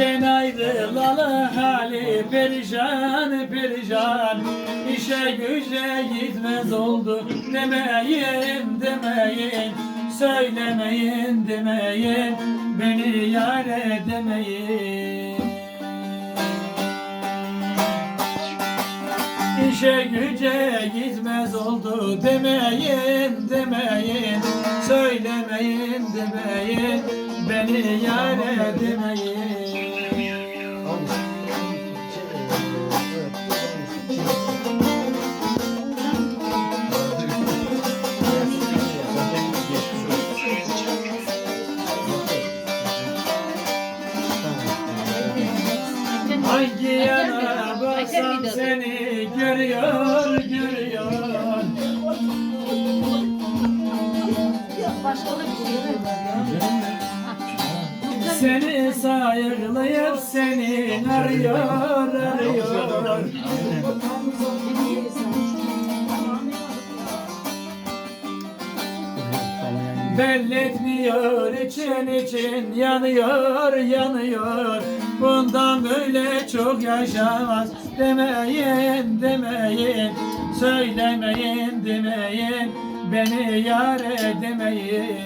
Senden ayrılalı hali perişan perişan. İşe güce gitmez oldu demeyin demeyin. Söylemeyin demeyin. Beni yar edemeyin. İşe güce gitmez oldu demeyin demeyin. Söylemeyin demeyin. Beni yar edemeyin seni görüyor görüyor. Başka da bir şey yok. Seni sayıklayıp seni arıyor arıyor Belletmiyor için için yanıyor yanıyor. Bundan böyle çok yaşamaz. Demeyin demeyin Söylemeyin demeyin. Beni yar edemeyin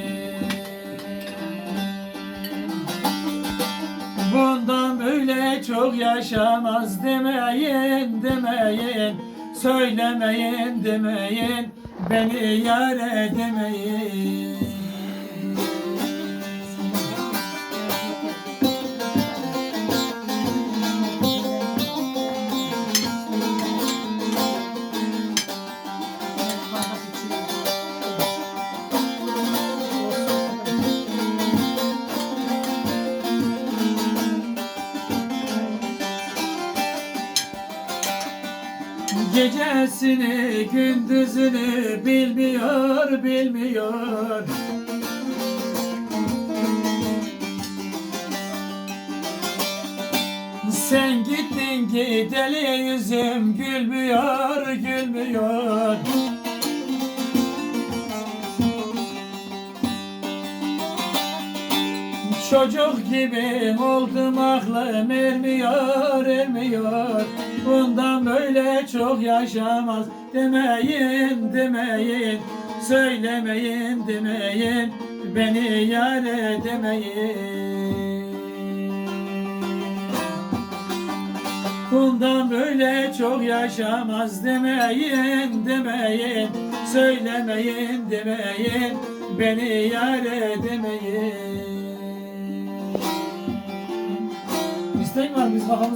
Bundan böyle çok yaşamaz. Demeyin demeyin Söylemeyin demeyin. Beni yar edemeyin Gecesini gündüzünü bilmiyor bilmiyor. Sen gittin gideli yüzüm gülmüyor gülmüyor. Çocuk gibi oldum aklım ermiyor ermiyor Bundan böyle çok yaşamaz. Demeyin demeyin. Söylemeyin demeyin. Beni yar edemeyin. Bundan böyle çok yaşamaz. Demeyin demeyin. Söylemeyin demeyin. Beni yar edemeyin. İstek var biz bakalım